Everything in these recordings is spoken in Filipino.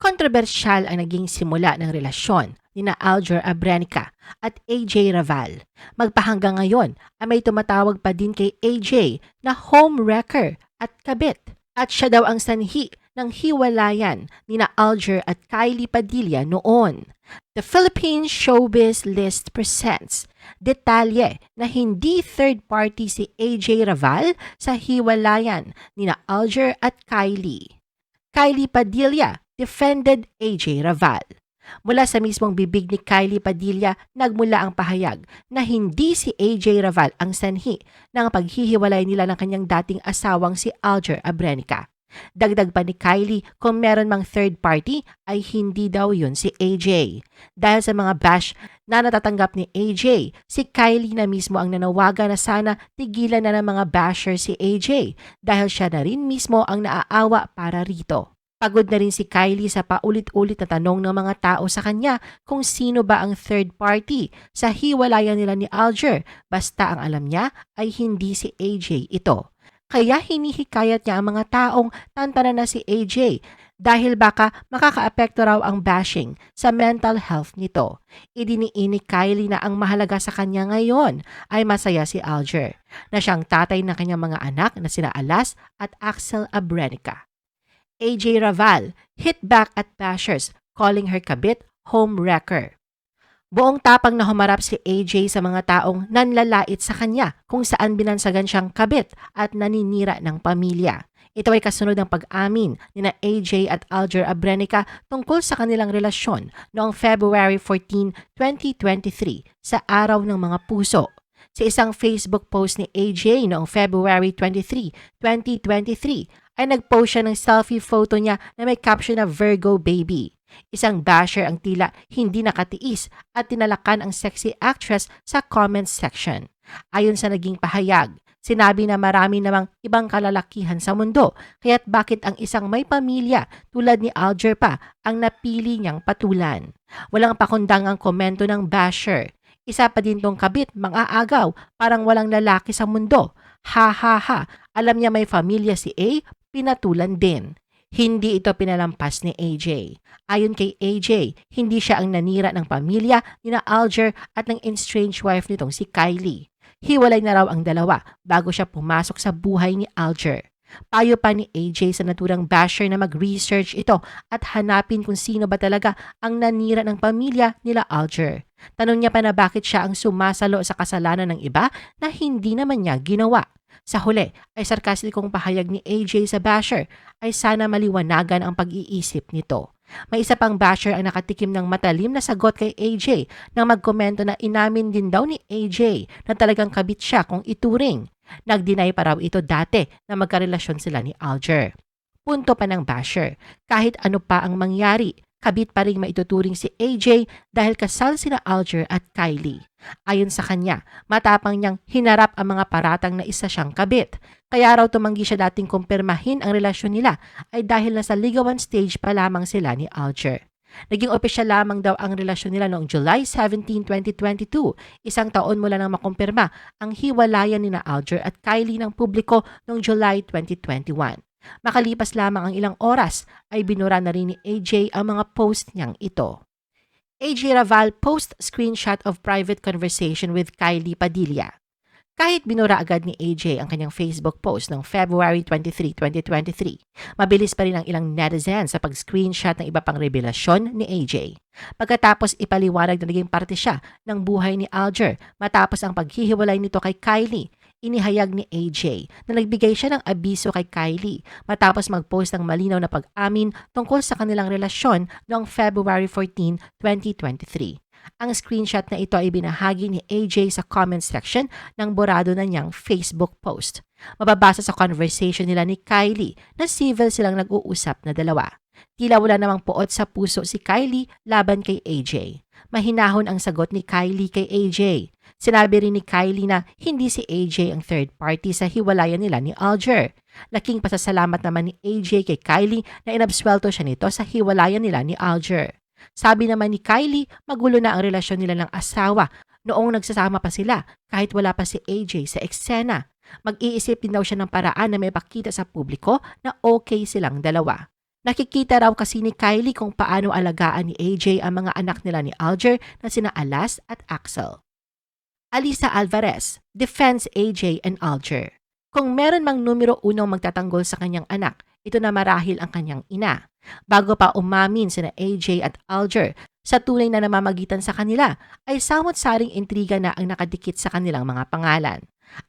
Kontrobersyal ang naging simula ng relasyon ni na Alger Abrenica at AJ Raval. Magpahanggang ngayon ay may tumatawag pa din kay AJ na home wrecker at kabit. At siya daw ang sanhi ng hiwalayan ni na Alger at Kylie Padilla noon. The Philippine Showbiz List presents detalye na hindi third party si AJ Raval sa hiwalayan ni na Alger at Kylie. Kylie Padilla defended AJ Raval. Mula sa mismong bibig ni Kylie Padilla, nagmula ang pahayag na hindi si AJ Raval ang sanhi ng paghihiwalay nila ng kanyang dating asawang si Alger Abrenica. Dagdag pa ni Kylie, kung meron mang third party, ay hindi daw yun si AJ. Dahil sa mga bash na natatanggap ni AJ, si Kylie na mismo ang nanawagan na sana tigilan na ng mga basher si AJ dahil siya na rin mismo ang naaawa para rito. Pagod na rin si Kylie sa paulit-ulit na tanong ng mga tao sa kanya kung sino ba ang third party sa hiwalayan nila ni Alger basta ang alam niya ay hindi si AJ ito. Kaya hinihikayat niya ang mga taong tantanan na si AJ dahil baka makakaapekto raw ang bashing sa mental health nito. Idiniini Kylie na ang mahalaga sa kanya ngayon ay masaya si Alger na siyang tatay ng kanyang mga anak na sina Alas at Axel Abrenica. AJ Raval hit back at bashers calling her kabit home wrecker. Buong tapang na humarap si AJ sa mga taong nanlalait sa kanya kung saan binansagan siyang kabit at naninira ng pamilya. Ito ay kasunod ng pag-amin ni na AJ at Alger Abrenica tungkol sa kanilang relasyon noong February 14, 2023 sa Araw ng Mga Puso. Sa isang Facebook post ni AJ noong February 23, 2023 ay nag-post siya ng selfie photo niya na may caption na Virgo Baby. Isang basher ang tila hindi nakatiis at tinalakan ang sexy actress sa comments section. Ayon sa naging pahayag, sinabi na marami namang ibang kalalakihan sa mundo, kaya't bakit ang isang may pamilya tulad ni Alger pa ang napili niyang patulan. Walang pakundang ang komento ng basher. Isa pa din tong kabit, mga agaw, parang walang lalaki sa mundo. Ha ha ha, alam niya may pamilya si A, pinatulan din. Hindi ito pinalampas ni AJ. Ayon kay AJ, hindi siya ang nanira ng pamilya ni na Alger at ng estranged wife nitong si Kylie. Hiwalay na raw ang dalawa bago siya pumasok sa buhay ni Alger. Payo pa ni AJ sa naturang basher na mag-research ito at hanapin kung sino ba talaga ang nanira ng pamilya nila Alger. Tanong niya pa na bakit siya ang sumasalo sa kasalanan ng iba na hindi naman niya ginawa. Sa huli ay sarkastikong pahayag ni AJ sa basher ay sana maliwanagan ang pag-iisip nito. May isa pang basher ang nakatikim ng matalim na sagot kay AJ nang magkomento na inamin din daw ni AJ na talagang kabit siya kung ituring. Nagdinay pa raw ito dati na magkarelasyon sila ni Alger. Punto pa ng basher, kahit ano pa ang mangyari, kabit pa rin maituturing si AJ dahil kasal sina Alger at Kylie. Ayon sa kanya, matapang niyang hinarap ang mga paratang na isa siyang kabit. Kaya raw tumanggi siya dating kumpirmahin ang relasyon nila ay dahil nasa ligawan stage pa lamang sila ni Alger. Naging opisyal lamang daw ang relasyon nila noong July 17, 2022, isang taon mula nang makumpirma ang hiwalayan ni na Alger at Kylie ng publiko noong July 2021. Makalipas lamang ang ilang oras ay binura na rin ni AJ ang mga post niyang ito. AJ Raval post screenshot of private conversation with Kylie Padilla. Kahit binura agad ni AJ ang kanyang Facebook post noong February 23, 2023, mabilis pa rin ang ilang netizens sa pag-screenshot ng iba pang revelasyon ni AJ. Pagkatapos ipaliwanag na naging parte siya ng buhay ni Alger matapos ang paghihiwalay nito kay Kylie, inihayag ni AJ na nagbigay siya ng abiso kay Kylie matapos mag-post ng malinaw na pag-amin tungkol sa kanilang relasyon noong February 14, 2023. Ang screenshot na ito ay binahagi ni AJ sa comment section ng borado na niyang Facebook post. Mababasa sa conversation nila ni Kylie na civil silang nag-uusap na dalawa. Tila wala namang puot sa puso si Kylie laban kay AJ. Mahinahon ang sagot ni Kylie kay AJ. Sinabi rin ni Kylie na hindi si AJ ang third party sa hiwalayan nila ni Alger. Laking pasasalamat naman ni AJ kay Kylie na inabswelto siya nito sa hiwalayan nila ni Alger. Sabi naman ni Kylie, magulo na ang relasyon nila ng asawa noong nagsasama pa sila kahit wala pa si AJ sa eksena. Mag-iisip din daw siya ng paraan na may pakita sa publiko na okay silang dalawa. Nakikita raw kasi ni Kylie kung paano alagaan ni AJ ang mga anak nila ni Alger na sina Alas at Axel. Alisa Alvarez defends AJ and Alger. Kung meron mang numero unong magtatanggol sa kanyang anak, ito na marahil ang kanyang ina. Bago pa umamin sina AJ at Alger sa tunay na namamagitan sa kanila, ay samot-saring intriga na ang nakadikit sa kanilang mga pangalan.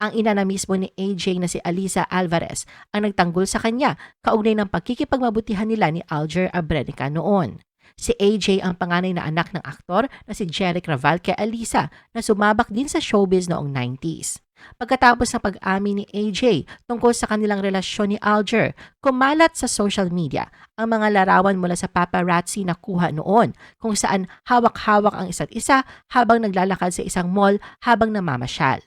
Ang ina na mismo ni AJ na si Alisa Alvarez ang nagtanggol sa kanya kaugnay ng pagkikipagmabutihan nila ni Alger Abrenica noon. Si AJ ang panganay na anak ng aktor na si Jeric Raval kay Alisa na sumabak din sa showbiz noong 90s. Pagkatapos ng pag-amin ni AJ tungkol sa kanilang relasyon ni Alger, kumalat sa social media ang mga larawan mula sa paparazzi na kuha noon kung saan hawak-hawak ang isa't isa habang naglalakad sa isang mall habang namamasyal.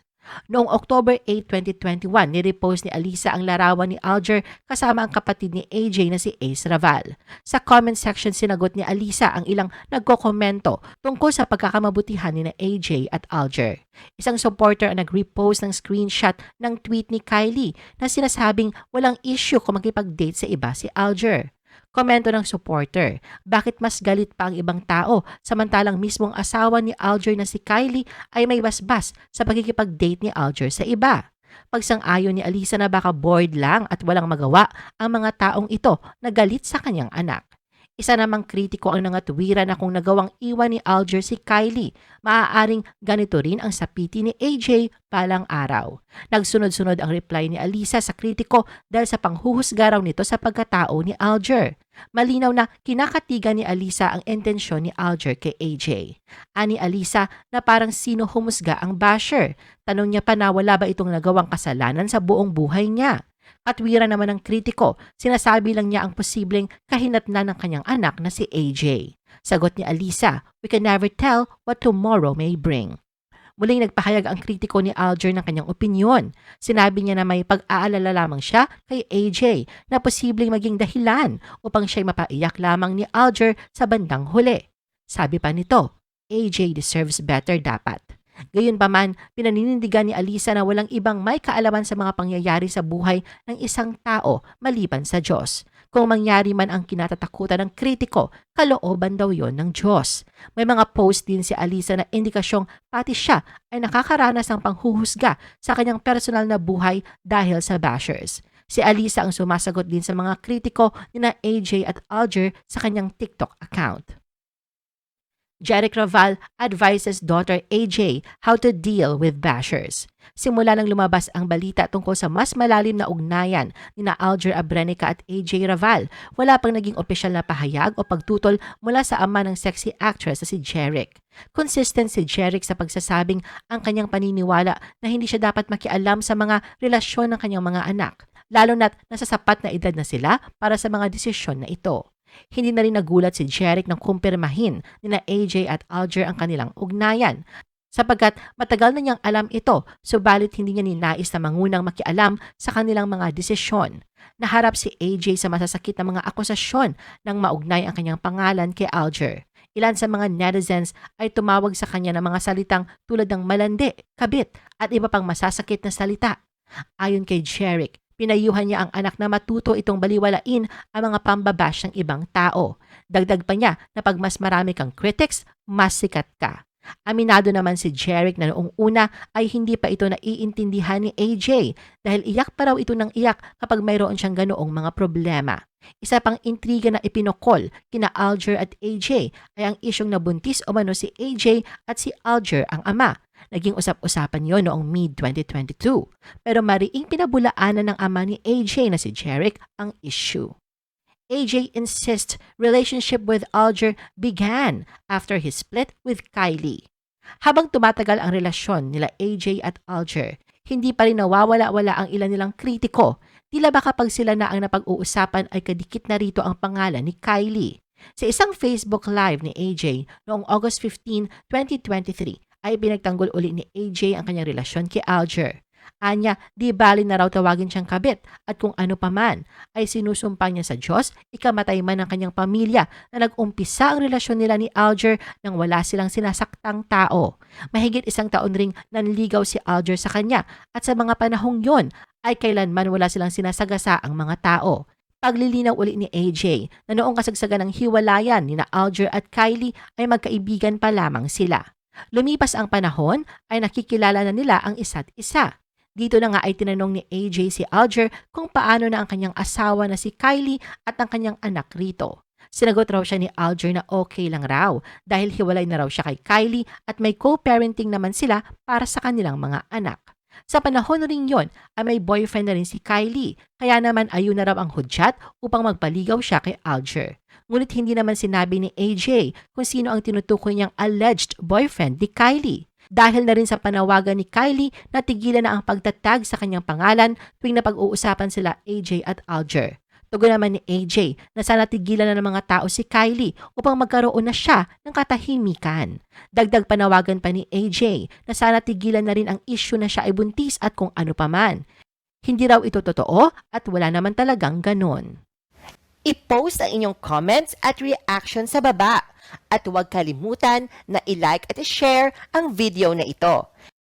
Noong October 8, 2021, nirepost ni Alisa ang larawan ni Alger kasama ang kapatid ni AJ na si Ace Raval. Sa comment section sinagot ni Alisa ang ilang nagkokomento tungkol sa pagkakamabutihan ni na AJ at Alger. Isang supporter ang nag-repost ng screenshot ng tweet ni Kylie na sinasabing walang issue kung makipag-date sa iba si Alger. Komento ng supporter, bakit mas galit pa ang ibang tao samantalang mismong asawa ni Alger na si Kylie ay may basbas sa pagkikipag-date ni Alger sa iba? Pagsang-ayon ni Alisa na baka bored lang at walang magawa ang mga taong ito na galit sa kanyang anak. Isa namang kritiko ang nangatwira na kung nagawang iwan ni Alger si Kylie, maaaring ganito rin ang sapiti ni AJ palang araw. Nagsunod-sunod ang reply ni Alisa sa kritiko dahil sa panghuhusga raw nito sa pagkatao ni Alger. Malinaw na kinakatigan ni Alisa ang intensyon ni Alger kay AJ. Ani Alisa na parang sino humusga ang basher. Tanong niya pa na wala ba itong nagawang kasalanan sa buong buhay niya. Katwira naman ng kritiko, sinasabi lang niya ang posibleng kahinatnan ng kanyang anak na si AJ. Sagot ni Alisa, we can never tell what tomorrow may bring. Muling nagpahayag ang kritiko ni Alger ng kanyang opinyon. Sinabi niya na may pag-aalala lamang siya kay AJ na posibleng maging dahilan upang siya'y mapaiyak lamang ni Alger sa bandang huli. Sabi pa nito, AJ deserves better dapat. Gayunpaman, pinaninindigan ni Alisa na walang ibang may kaalaman sa mga pangyayari sa buhay ng isang tao maliban sa Diyos. Kung mangyari man ang kinatatakutan ng kritiko, kalooban daw yon ng Diyos. May mga post din si Alisa na indikasyong pati siya ay nakakaranas ng panghuhusga sa kanyang personal na buhay dahil sa bashers. Si Alisa ang sumasagot din sa mga kritiko ni na AJ at Alger sa kanyang TikTok account. Jeric Raval advises daughter AJ how to deal with bashers. Simula nang lumabas ang balita tungkol sa mas malalim na ugnayan ni na Alger Abrenica at AJ Raval, wala pang naging opisyal na pahayag o pagtutol mula sa ama ng sexy actress na si Jeric. Consistent si Jeric sa pagsasabing ang kanyang paniniwala na hindi siya dapat makialam sa mga relasyon ng kanyang mga anak, lalo na't nasa sapat na edad na sila para sa mga desisyon na ito. Hindi na rin nagulat si Jeric nang kumpirmahin ni na AJ at Alger ang kanilang ugnayan sapagkat matagal na niyang alam ito subalit hindi niya ninais na mangunang makialam sa kanilang mga desisyon. Naharap si AJ sa masasakit na mga akusasyon nang maugnay ang kanyang pangalan kay Alger. Ilan sa mga netizens ay tumawag sa kanya ng mga salitang tulad ng malandi, kabit at iba pang masasakit na salita. Ayon kay Jeric, Pinayuhan niya ang anak na matuto itong baliwalain ang mga pambabash ng ibang tao. Dagdag pa niya na pag mas marami kang critics, mas sikat ka. Aminado naman si Jeric na noong una ay hindi pa ito naiintindihan ni AJ dahil iyak pa raw ito ng iyak kapag mayroon siyang ganoong mga problema. Isa pang intriga na ipinokol kina Alger at AJ ay ang isyong nabuntis o mano si AJ at si Alger ang ama Naging usap-usapan yon noong mid-2022. Pero mariing pinabulaanan ng ama ni AJ na si Jeric ang issue. AJ insists relationship with Alger began after his split with Kylie. Habang tumatagal ang relasyon nila AJ at Alger, hindi pa rin nawawala-wala ang ilan nilang kritiko. Tila ba kapag sila na ang napag-uusapan ay kadikit na rito ang pangalan ni Kylie. Sa isang Facebook Live ni AJ noong August 15, 2023, ay pinagtanggol uli ni AJ ang kanyang relasyon kay Alger. Anya, di bali na raw tawagin siyang kabit at kung ano pa man ay sinusumpa niya sa Diyos, ikamatay man ng kanyang pamilya na nag-umpisa ang relasyon nila ni Alger nang wala silang sinasaktang tao. Mahigit isang taon ring nanligaw si Alger sa kanya at sa mga panahong yon ay kailanman wala silang sinasagasa ang mga tao. paglilinaw uli ni AJ na noong kasagsagan ng hiwalayan ni na Alger at Kylie ay magkaibigan pa lamang sila. Lumipas ang panahon ay nakikilala na nila ang isa't isa. Dito na nga ay tinanong ni AJ si Alger kung paano na ang kanyang asawa na si Kylie at ang kanyang anak rito. Sinagot raw siya ni Alger na okay lang raw dahil hiwalay na raw siya kay Kylie at may co-parenting naman sila para sa kanilang mga anak. Sa panahon rin yon ay may boyfriend na rin si Kylie kaya naman ayun na raw ang hudyat upang magpaligaw siya kay Alger. Ngunit hindi naman sinabi ni AJ kung sino ang tinutukoy niyang alleged boyfriend ni Kylie. Dahil na rin sa panawagan ni Kylie na tigilan na ang pagtatag sa kanyang pangalan tuwing napag-uusapan sila AJ at Alger. Tugon naman ni AJ na sana tigilan na ng mga tao si Kylie upang magkaroon na siya ng katahimikan. Dagdag panawagan pa ni AJ na sana tigilan na rin ang issue na siya ay buntis at kung ano paman. Hindi raw ito totoo at wala naman talagang ganon. I-post ang inyong comments at reaction sa baba. At huwag kalimutan na i-like at i-share ang video na ito.